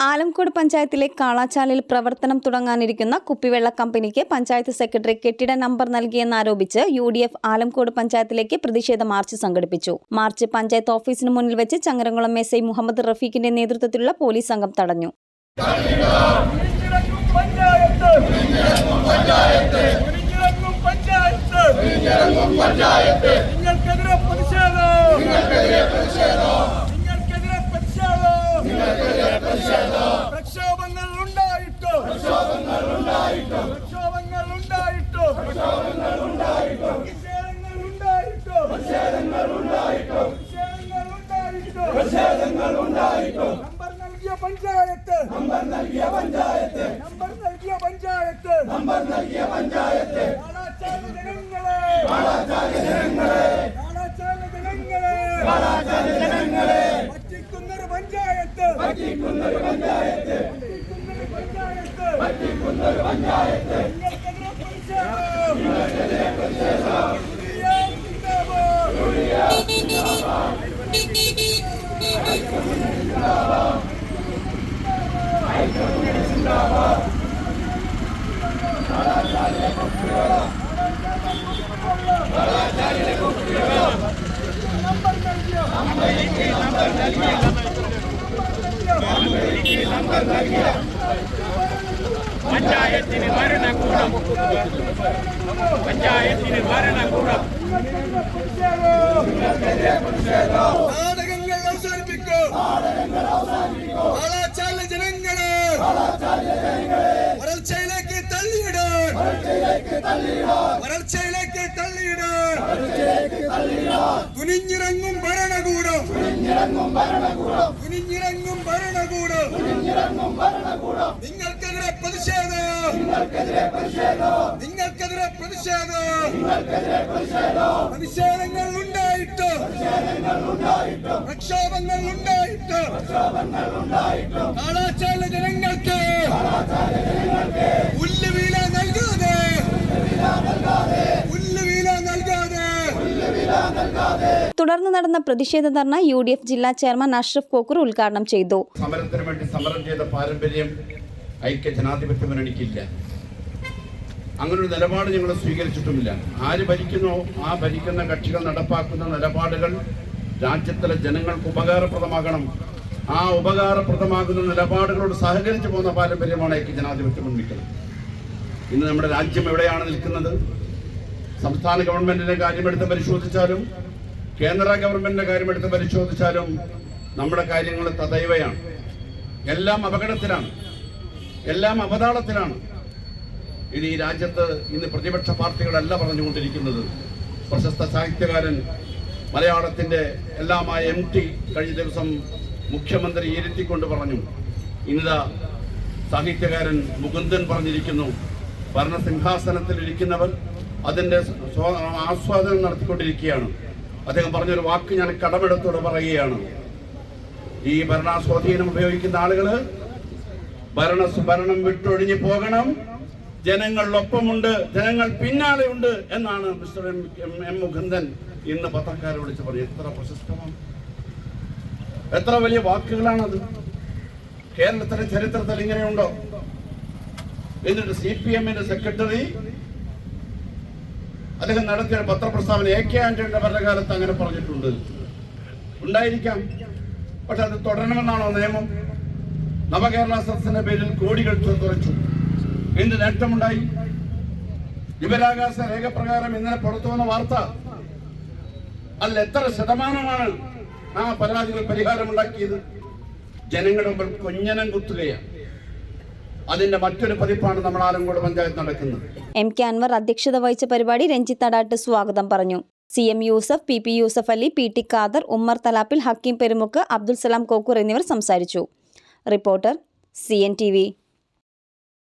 ആലംകോട് പഞ്ചായത്തിലെ കാളാച്ചാലിൽ പ്രവർത്തനം തുടങ്ങാനിരിക്കുന്ന കുപ്പിവെള്ള കമ്പനിക്ക് പഞ്ചായത്ത് സെക്രട്ടറി കെട്ടിട നമ്പർ നൽകിയെന്നാരോപിച്ച് യു ഡി എഫ് ആലംകോട് പഞ്ചായത്തിലേക്ക് പ്രതിഷേധ മാർച്ച് സംഘടിപ്പിച്ചു മാർച്ച് പഞ്ചായത്ത് ഓഫീസിന് മുന്നിൽ വെച്ച് ചങ്ങരംകുളം എസ് ഐ മുഹമ്മദ് റഫീഖിന്റെ നേതൃത്വത്തിലുള്ള പോലീസ് സംഘം തടഞ്ഞു പഞ്ചായത്ത് കുനിഞ്ഞിറങ്ങും പഞ്ചായത്ത് നിങ്ങൾക്കെതിരെ പ്രതിഷേധം നിങ്ങൾക്കെതിരെ പ്രതിഷേധം പ്രക്ഷോഭങ്ങൾ ഉണ്ടായിട്ടു പ്രക്ഷോഭങ്ങൾ ഉണ്ടായിട്ടു പ്രതിഷേധങ്ങൾ ഉണ്ടായിട്ടു പ്രതിഷേധങ്ങൾ ഉണ്ടായിട്ടു നമ്പർ നൽകിയ പഞ്ചായത്ത് നമ്പർ നൽകിയ പഞ്ചായത്ത് നമ്പർ നൽകിയ പഞ്ചായത്ത് നമ്പർ നൽകിയ പഞ്ചായത്ത് കാളാച്ചാല ജനങ്ങളെ കാളാച്ചാല ജനങ്ങളെ കാളാച്ചാല ജനങ്ങളെ കാളാച്ചാല ജനങ്ങളെ പറ്റിക്കുന്നൊരു പഞ്ചായത്ത് പറ്റിക്കുന്നൊരു പഞ്ചായത്ത് പറ്റിക്കുന്നൊരു പഞ്ചായത്ത് പറ്റിക്കുന്നൊരു പഞ്ചായത്ത് നിങ്ങൾക്കെതിരെ പ്രതിഷേധം നിങ്ങൾക്കെതിരെ പ്രതിഷേധം பஞ்சாயத்து நிவாரண கூடம். பஞ்சாயத்து நிவாரண கூடம். വരൾച്ചയിലേക്ക് തള്ളിയിടാൻ. തുനിഞ്ഞിറങ്ങും ഭരണകൂടം. തുനിഞ്ഞിറങ്ങും ഭരണകൂടം. നിങ്ങൾക്കെതിരെ പ്രതിഷേധം. നിങ്ങൾക്കെതിരെ പ്രതിഷേധം. പ്രതിഷേധങ്ങൾ ഉണ്ടായിട്ട് പ്രക്ഷോഭങ്ങൾ ഉണ്ടായിട്ട് കാളാച്ചാല ജനങ്ങൾക്ക് തുടർന്ന് നടന്ന പ്രതിഷേധ ധർണ യു ഡി എഫ് ജില്ലാ ചെയർമാൻ അഷ്റഫ് കോക്കൂർ ഉദ്ഘാടനം ചെയ്തു. സമരത്തിന് വേണ്ടി സമരം ചെയ്ത പാരമ്പര്യം ഐക്യ ജനാധിപത്യ മുന്നണിക്കില്ല. അങ്ങനെ ഒരു നിലപാട് ഞങ്ങൾ സ്വീകരിച്ചിട്ടുമില്ല. ആര് ഭരിക്കുന്നോ ആ ഭരിക്കുന്ന കക്ഷികൾ നടപ്പാക്കുന്ന നിലപാടുകൾ രാജ്യത്തിലെ ജനങ്ങൾക്ക് ഉപകാരപ്രദമാകണം. ആ ഉപകാരപ്രദമാകുന്ന നിലപാടുകളോട് സഹകരിച്ചു പോകുന്ന പാരമ്പര്യമാണ് ഐക്യ ജനാധിപത്യ മുന്നണികൾ ഇന്ന് നമ്മുടെ രാജ്യം എവിടെയാണ് നിൽക്കുന്നത്? സംസ്ഥാന ഗവൺമെന്റിന്റെ കാര്യമെടുത്ത് പരിശോധിച്ചാലും കേന്ദ്ര ഗവൺമെന്റിന്റെ കാര്യം കാര്യമെടുത്ത് പരിശോധിച്ചാലും നമ്മുടെ കാര്യങ്ങൾ തദൈവയാണ് എല്ലാം അപകടത്തിലാണ്. എല്ലാം അപതാളത്തിലാണ്. ഇനി ഈ രാജ്യത്ത് ഇന്ന് പ്രതിപക്ഷ പാർട്ടികളല്ല പറഞ്ഞുകൊണ്ടിരിക്കുന്നത്. പ്രശസ്ത സാഹിത്യകാരൻ മലയാളത്തിന്റെ എല്ലാമായ എം ടി കഴിഞ്ഞ ദിവസം മുഖ്യമന്ത്രി ഇരുത്തിക്കൊണ്ട് പറഞ്ഞു. ഇന്നിതാ സാഹിത്യകാരൻ മുകുന്ദൻ പറഞ്ഞിരിക്കുന്നു. ഭരണസിംഹാസനത്തിൽ ഇരിക്കുന്നവർ അതിന്റെ സ്വ- ആസ്വാദനം നടത്തിക്കൊണ്ടിരിക്കുകയാണ്. അദ്ദേഹം പറഞ്ഞൊരു വാക്ക് ഞാൻ കടമെടുത്തോടെ പറയുകയാണ്. ഈ ഭരണസ്വാധീനം ഉപയോഗിക്കുന്ന ആളുകൾ ഭരണ ഭരണം വിട്ടൊഴിഞ്ഞു പോകണം. ജനങ്ങളിലൊപ്പമുണ്ട്. ജനങ്ങൾ പിന്നാലെയുണ്ട് എന്നാണ് മിസ്റ്റർ എം എം- മുകുന്ദൻ ഇന്ന് പത്രക്കാരെ വിളിച്ച് പറഞ്ഞു എത്ര പ്രശസ്തമാണ്. എത്ര വലിയ വാക്കുകളാണത്. കേരളത്തിലെ ചരിത്രത്തിൽ ഇങ്ങനെയുണ്ടോ? എന്നിട്ട് സി പി എമ്മിന്റെ സെക്രട്ടറി അദ്ദേഹം നടത്തിയ പത്രപ്രസ്താവന എ കെ ആന്റണിയുടെ ഭരണകാലത്ത് അങ്ങനെ പറഞ്ഞിട്ടുണ്ട്. ഉണ്ടായിരിക്കാം. പക്ഷെ അത് തുടരണമെന്നാണോ നിയമം? നവകേരള സദസ്സിന്റെ പേരിൽ കോടികൾ തുറച്ചു. എന്ത് നേട്ടമുണ്ടായി? വിവരാകാശ രേഖ പ്രകാരം ഇന്നലെ പുറത്തു വന്ന വാർത്ത. അതിൽ എത്ര ശതമാനമാണ് ആ പരാതികൾ പരിഹാരമുണ്ടാക്കിയത്? ജനങ്ങളുടെ മുമ്പിൽ കൊഞ്ഞനം കുത്തുകയാണ്. അതിന്റെ മറ്റൊരു പതിപ്പാണ് നമ്മൾ ആലങ്കോട് പഞ്ചായത്ത് നടക്കുന്നത്. എം കെ അൻവർ അധ്യക്ഷത വഹിച്ച പരിപാടി രഞ്ജിത്ത് തടാട്ട് സ്വാഗതം പറഞ്ഞു. C M Yusuf P P Yusuf Ali P T Khader Ummer Thalappil Hakeem Perumukku Abdul Salam Kokkur എന്നിവർ സംസാരിച്ചു. Reporter C N T V.